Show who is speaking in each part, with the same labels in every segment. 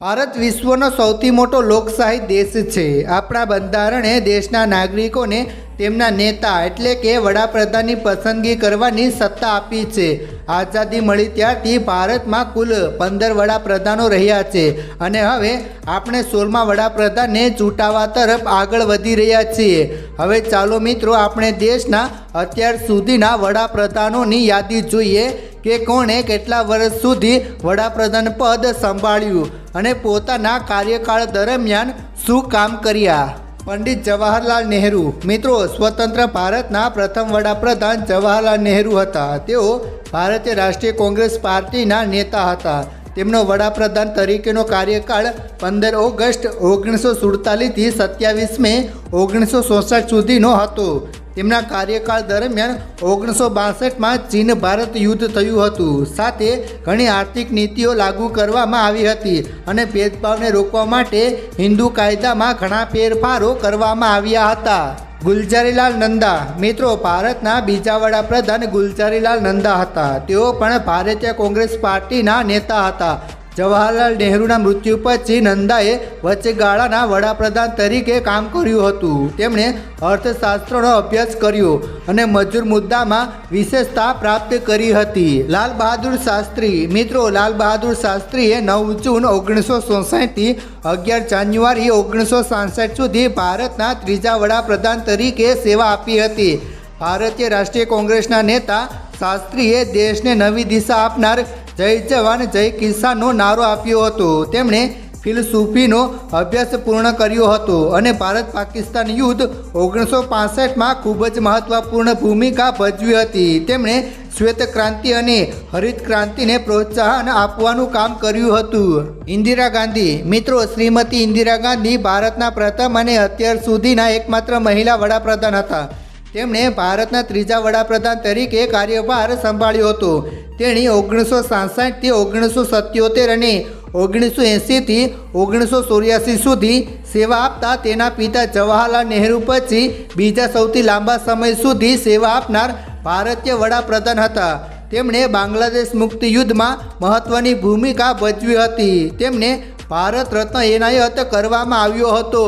Speaker 1: ભારત વિશ્વનો સૌથી મોટો લોકશાહી દેશ છે. આપણા બંધારણે દેશના નાગરિકોને તેમના નેતા એટલે કે વડાપ્રધાનની પસંદગી કરવાની સત્તા આપી છે. આઝાદી મળી ત્યારથી ભારતમાં કુલ પંદર વડાપ્રધાનો રહ્યા છે અને હવે આપણે સોળમા વડાપ્રધાનને ચૂંટાવા તરફ આગળ વધી રહ્યા છીએ. હવે ચાલો મિત્રો, આપણે દેશના અત્યાર સુધીના વડાપ્રધાનોની યાદી જોઈએ. કે કોણે કેટલા વર્ષ સુધી વડાપ્રધાન પદ સંભાળ્યું અને પોતાના કાર્યકાળ દરમિયાન શું કામ કર્યા? પંડિત જવાહરલાલ નહેરુ. મિત્રો, સ્વતંત્ર ભારતના પ્રથમ વડાપ્રધાન જવાહરલાલ નહેરુ હતા. તેઓ ભારતીય રાષ્ટ્રીય કોંગ્રેસ પાર્ટીના નેતા હતા. તેમનો વડાપ્રધાન તરીકેનો કાર્યકાળ પંદર ઓગસ્ટ ઓગણીસો સુડતાલીસથી સત્યાવીસ મે ઓગણીસો ચોસઠ સુધીનો હતો. તેમના કાર્યકાળ દરમિયાન ઓગણીસો બાસઠમાં ચીન ભારત યુદ્ધ થયું હતું. સાથે ઘણી આર્થિક નીતિઓ લાગુ કરવામાં આવી હતી અને ભેદભાવને રોકવા માટે હિન્દુ કાયદામાં ઘણા ફેરફારો કરવામાં આવ્યા હતા. ગુલજારીલાલ નંદા, મિત્રો, ભારતના બીજા વડાપ્રધાન ગુલજારીલાલ નંદા હતા. તેઓ પણ ભારતીય કોંગ્રેસ પાર્ટીના નેતા હતા. જવાહરલાલ નહેરુના મૃત્યુ પછી નંદાએ વચ્ચેગાળાના વડાપ્રધાન તરીકે કામ કર્યું હતું. તેમણે અર્થશાસ્ત્રનો અભ્યાસ કર્યો અને મજૂર મુદ્દામાં વિશેષતા પ્રાપ્ત કરી હતી. લાલ બહાદુર શાસ્ત્રી, મિત્રો, લાલ બહાદુર શાસ્ત્રીએ નવ જૂન ઓગણીસો સોસાઠથી અગિયાર જાન્યુઆરી ઓગણીસો સાસઠ સુધી ભારતના ત્રીજા વડાપ્રધાન તરીકે સેવા આપી હતી. ભારતીય રાષ્ટ્રીય કોંગ્રેસના નેતા શાસ્ત્રીએ દેશને નવી દિશા આપનાર જય જવાન, જય કિસાનનો નારો આપ્યો હતો. તેમણે ફિલસૂફીનો અભ્યાસ પૂર્ણ કર્યો હતો અને ભારત પાકિસ્તાન યુદ્ધ ઓગણીસો પાસઠમાં ખૂબ જ મહત્ત્વપૂર્ણ ભૂમિકા ભજવી હતી. તેમણે શ્વેત ક્રાંતિ અને હરિત ક્રાંતિને પ્રોત્સાહન આપવાનું કામ કર્યું હતું. ઇન્દિરા ગાંધી, મિત્રો, શ્રીમતી ઇન્દિરા ગાંધી ભારતના પ્રથમ અને અત્યાર સુધીના એકમાત્ર મહિલા વડાપ્રધાન હતા. તેમણે ભારતના ત્રીજા વડાપ્રધાન તરીકે કાર્યભાર સંભાળ્યો હતો. તેણી ઓગણીસો સાસઠથી ઓગણીસો સત્યોતેર અને ઓગણીસો એંસીથી ઓગણીસો ચોર્યાસી સુધી સેવા આપતા તેના પિતા જવાહરલાલ નહેરુ પછી બીજા સૌથી લાંબા સમય સુધી સેવા આપનાર ભારતીય વડાપ્રધાન હતા. તેમણે બાંગ્લાદેશ મુક્તિ યુદ્ધમાં મહત્ત્વની ભૂમિકા ભજવી હતી. તેમને ભારત રત્ન એનાયત કરવામાં આવ્યો હતો.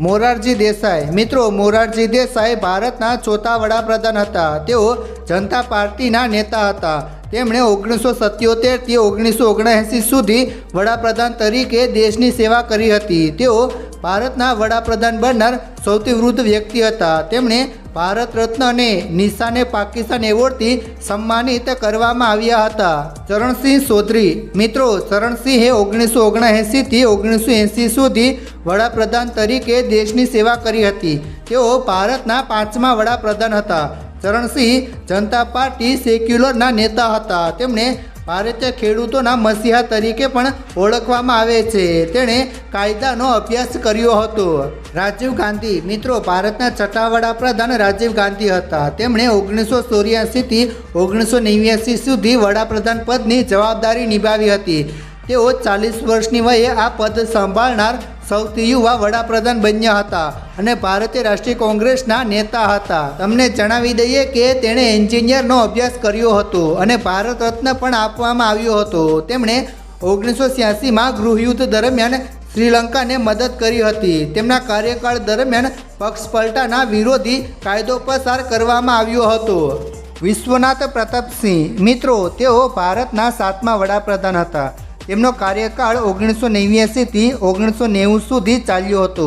Speaker 1: મોરારજી દેસાઈ. મિત્રો, મોરારજી દેસાઈ ભારતના ચોથા વડાપ્રધાન હતા. તેઓ જનતા પાર્ટીના નેતા હતા. તેમણે ઓગણીસો સત્યોતેરથી ઓગણીસો ઓગણએંસી સુધી વડાપ્રધાન તરીકે દેશની સેવા કરી હતી. તેઓ ભારતના વડાપ્રધાન બનનાર સૌથી વૃદ્ધ વ્યક્તિ હતા. તેમણે ભારત રત્ન અને નિશાને પાકિસ્તાન એવોર્ડથી સન્માનિત કરવામાં આવ્યા હતા. ચરણસિંહ ચૌધરી મિત્રો, ચરણસિંહે ઓગણીસો ઓગણએંસીથી ઓગણીસો એંસી સુધી વડાપ્રધાન તરીકે દેશની સેવા કરી હતી. તેઓ ભારતના પાંચમા વડાપ્રધાન હતા. ચરણસિંહ જનતા પાર્ટી સેક્યુલરના નેતા હતા. તેમણે ભારતીય ખેડૂતોના મસીહા તરીકે પણ ઓળખવામાં આવે છે. તેણે કાયદાનો અભ્યાસ કર્યો હતો. રાજીવ ગાંધી, મિત્રો, ભારતના છઠ્ઠા વડાપ્રધાન રાજીવ ગાંધી હતા. તેમણે ઓગણીસો ચોર્યાસીથી ઓગણીસો નેવ્યાસી સુધી વડાપ્રધાન પદની જવાબદારી નિભાવી હતી. તેઓ ચાલીસ વર્ષની વયે આ પદ સંભાળનાર સૌથી યુવા વડાપ્રધાન બન્યા હતા અને ભારતીય રાષ્ટ્રીય કોંગ્રેસના નેતા હતા. તમને જણાવી દઈએ કે તેણે એન્જિનિયરનો અભ્યાસ કર્યો હતો અને ભારત રત્ન પણ આપવામાં આવ્યો હતો. તેમણે ઓગણીસો છ્યાસીમાં ગૃહયુદ્ધ દરમિયાન શ્રીલંકાને મદદ કરી હતી. તેમના કાર્યકાળ દરમિયાન પક્ષ પલટાના વિરોધી કાયદો પસાર કરવામાં આવ્યો હતો. વિશ્વનાથ પ્રતાપસિંહ, મિત્રો, તેઓ ભારતના સાતમા વડાપ્રધાન હતા. તેમનો કાર્યકાળ ઓગણીસો નેવ્યાસીથી ઓગણીસો નેવું સુધી ચાલ્યો હતો.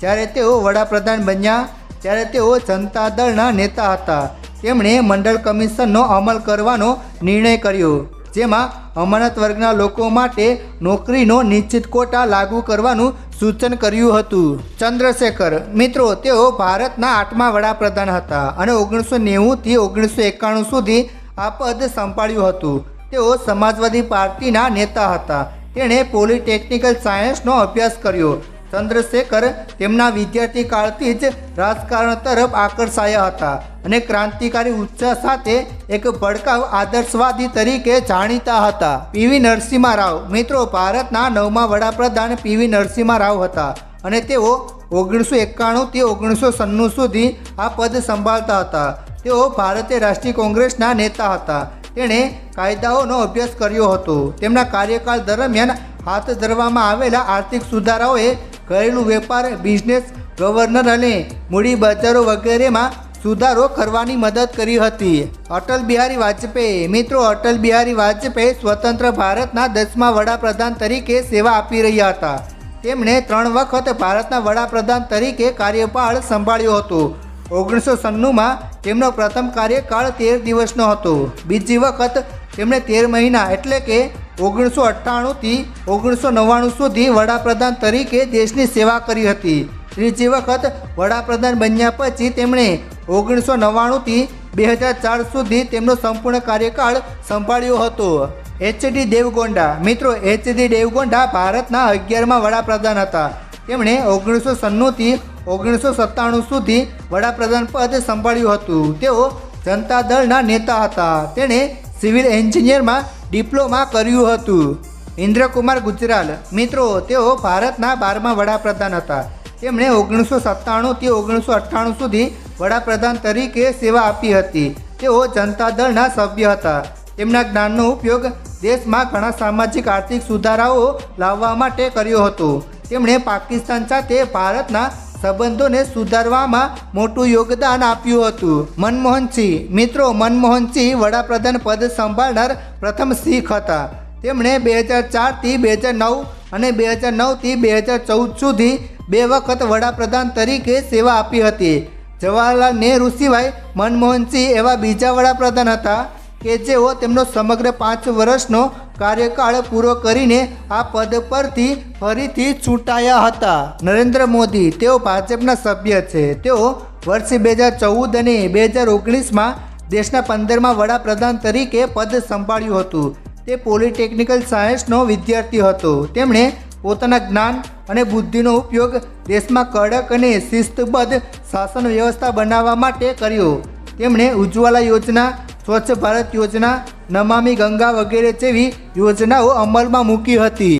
Speaker 1: જ્યારે તેઓ વડાપ્રધાન બન્યા, ત્યારે તેઓ જનતા દળના નેતા હતા. તેમણે મંડળ કમિશનનો અમલ કરવાનો નિર્ણય કર્યો, જેમાં અમાનત વર્ગના લોકો માટે નોકરીનો નિશ્ચિત કોટા લાગુ કરવાનું સૂચન કર્યું હતું. ચંદ્રશેખર, મિત્રો, તેઓ ભારતના આઠમા વડાપ્રધાન હતા અને ઓગણીસો નેવુંથી ઓગણીસો એકાણું સુધી આ પદ સંભાળ્યું હતું. તેઓ સમાજવાદી પાર્ટીના નેતા હતા. તેણે પોલિટેકનિકલ સાયન્સનો અભ્યાસ કર્યો. ચંદ્રશેખર તેમના વિદ્યાર્થી કાળથી જ રાજકારણ તરફ આકર્ષાયા હતા અને ક્રાંતિકારી ઉત્સાહ સાથે એક ભડકાવ આદર્શવાદી તરીકે જાણીતા હતા. પીવી નરસિંહા રાવ મિત્રો, ભારતના નવમા વડાપ્રધાન પીવી નરસિંહા રાવ હતા અને તેઓ ઓગણીસો એકાણુંથી ઓગણીસો સન્નું સુધી આ પદ સંભાળતા હતા. તેઓ ભારતીય રાષ્ટ્રીય કોંગ્રેસના નેતા હતા. તેણે કાયદાઓનો અભ્યાસ કર્યો હતો. તેમના કાર્યકાળ દરમિયાન હાથ ધરવામાં આવેલા આર્થિક સુધારાઓએ ઘરેલું વેપાર, બિઝનેસ, ગવર્નર અને મૂડી બજારો વગેરેમાં સુધારો કરવાની મદદ કરી હતી. અટલ બિહારી વાજપેયી, મિત્રો, અટલ બિહારી વાજપેયી સ્વતંત્ર ભારતના દસમા વડાપ્રધાન તરીકે સેવા આપી રહ્યા હતા. તેમણે ત્રણ વખત ભારતના વડાપ્રધાન તરીકે કાર્યપાળ સંભાળ્યો હતો. ઓગણીસો સન્નુંમાં તેમનો પ્રથમ કાર્યકાળ તેર દિવસનો હતો. બીજી વખત તેમણે તેર મહિના એટલે કે ઓગણીસો અઠ્ઠાણુંથી ઓગણીસો નવ્વાણું સુધી વડાપ્રધાન તરીકે દેશની સેવા કરી હતી. ત્રીજી વખત વડાપ્રધાન બન્યા પછી તેમણે ઓગણીસો નવ્વાણુંથી બે હજાર ચાર સુધી તેમનો સંપૂર્ણ કાર્યકાળ સંભાળ્યો હતો. એચડી દેવગોંડા, મિત્રો એચડી દેવગોંડા ભારતના અગિયારમાં વડાપ્રધાન હતા. તેમણે ઓગણીસો સન્નુંથી ઓગણીસો સત્તાણું સુધી વડાપ્રધાન પદ સંભાળ્યું હતું. તેઓ જનતા દળના નેતા હતા. તેણે સિવિલ એન્જિનિયરમાં ડિપ્લોમા કર્યું હતું. ઇન્દ્રકુમાર ગુજરાલ મિત્રો, તેઓ ભારતના બારમા વડાપ્રધાન હતા. તેમણે ઓગણીસો સત્તાણુંથી ઓગણીસો અઠ્ઠાણું સુધી વડાપ્રધાન તરીકે સેવા આપી હતી. તેઓ જનતા દળના સભ્ય હતા. તેમના જ્ઞાનનો ઉપયોગ દેશમાં ઘણા સામાજિક આર્થિક સુધારાઓ લાવવા માટે કર્યો હતો. તેમણે પાકિસ્તાન સાથે ભારતના સંબંધોને સુધારવામાં મોટું યોગદાન આપ્યું હતું. મનમોહનસિંહ, મિત્રો, મનમોહનસિંહ વડાપ્રધાન પદ સંભાળનાર પ્રથમ શીખ હતા. તેમણે બે હજાર ચારથી બે હજાર નવ અને બે હજાર નવથી બે હજાર ચૌદ સુધી બે વખત વડાપ્રધાન તરીકે સેવા આપી હતી. જવાહરલાલ નહેરુ સિવાય મનમોહનસિંહ એવા બીજા વડાપ્રધાન હતા. કે જેઓ તેમનો સમગ્ર પાંચ વર્ષનો કાર્યકાળ પૂરો કરીને આ પદ પરથી ફરીથી ચૂંટાયા હતા. નરેન્દ્ર મોદી, તેઓ ભાજપના સભ્ય છે. તેઓ વર્ષ બે હજાર ચૌદ અને બે હજાર ઓગણીસમાં દેશના પંદરમાં વડાપ્રધાન તરીકે પદ સંભાળ્યું હતું. તે પોલિટેકનિકલ સાયન્સનો વિદ્યાર્થી હતો. તેમણે પોતાના જ્ઞાન અને બુદ્ધિનો ઉપયોગ દેશમાં કડક અને શિસ્તબદ્ધ શાસન વ્યવસ્થા બનાવવા માટે કર્યો. તેમણે ઉજ્જવલા યોજના સ્વચ્છ ભારત યોજના નમામિ ગંગા વગેરે જેવી યોજનાઓ અમલમાં મૂકી હતી.